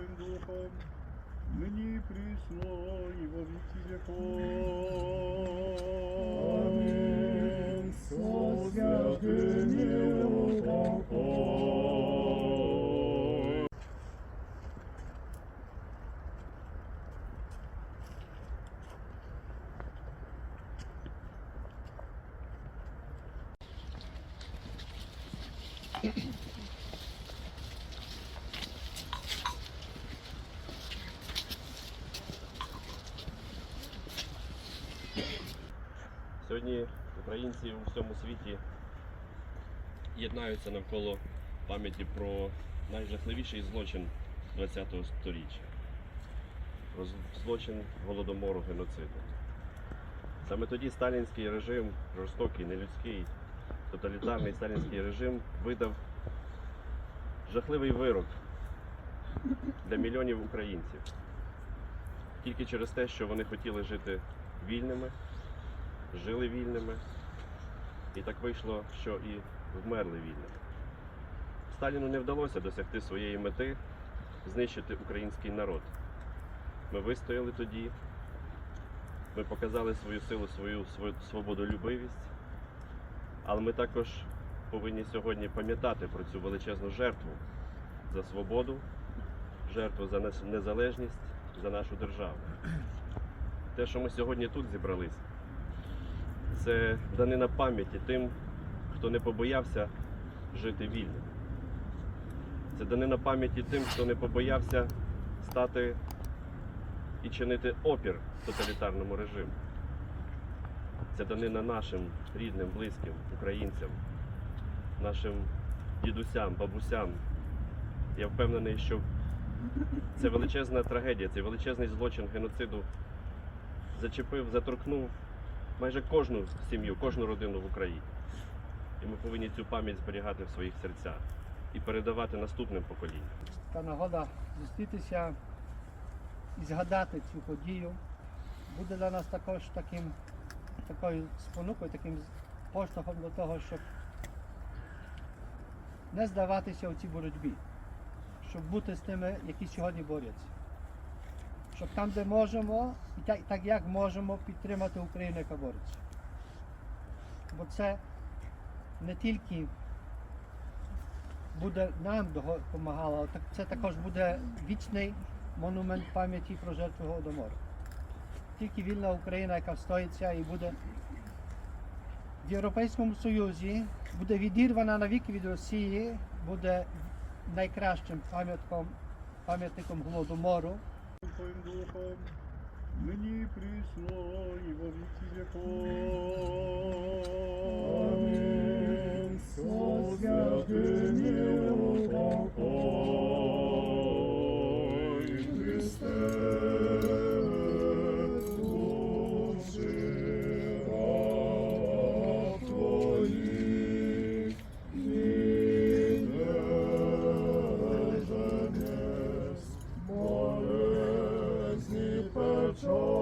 Твоим Духом, ныне пришло и во веки веков. Аминь. Со святыми Сьогодні українці у всьому світі єднаються навколо пам'яті про найжахливіший злочин ХХ століття. Про злочин голодомору геноциду. Саме тоді сталінський режим, жорстокий, нелюдський, тоталітарний сталінський режим видав жахливий вирок для мільйонів українців. Тільки через те, що вони хотіли жити вільними, жили вільними, і так вийшло, що і вмерли вільними. Сталіну не вдалося досягти своєї мети знищити український народ. Ми вистояли тоді, ми показали свою силу, свою свою свободолюбивість, але ми також повинні сьогодні пам'ятати про цю величезну жертву за свободу, жертву за незалежність, за нашу державу. Те, що ми сьогодні тут зібрались, це данина пам'яті тим, хто не побоявся жити вільним. Це данина пам'яті тим, хто не побоявся стати і чинити опір тоталітарному режиму. Це данина нашим рідним, близьким, українцям, нашим дідусям, бабусям. Я впевнений, що це величезна трагедія, цей величезний злочин геноциду зачепив, заторкнув майже кожну сім'ю, кожну родину в Україні. І ми повинні цю пам'ять зберігати в своїх серцях і передавати наступним поколінням. та нагода зустрітися і згадати цю подію буде для нас також таким, такою спонукою, таким поштовхом до того, щоб не здаватися у цій боротьбі, щоб бути з тими, які сьогодні борються. Щоб там, де можемо, і так, так як можемо підтримати Україну, яка бореться. Бо це не тільки буде нам допомагало, так це також буде вічний монумент пам'яті про жертву Голодомору. Тільки вільна Україна, яка встоїться і буде в Європейському Союзі, буде відірвана навіки від Росії, буде найкращим пам'ятником Голодомору. Твоим Духом, ныне и присно, во. Со святыми joy.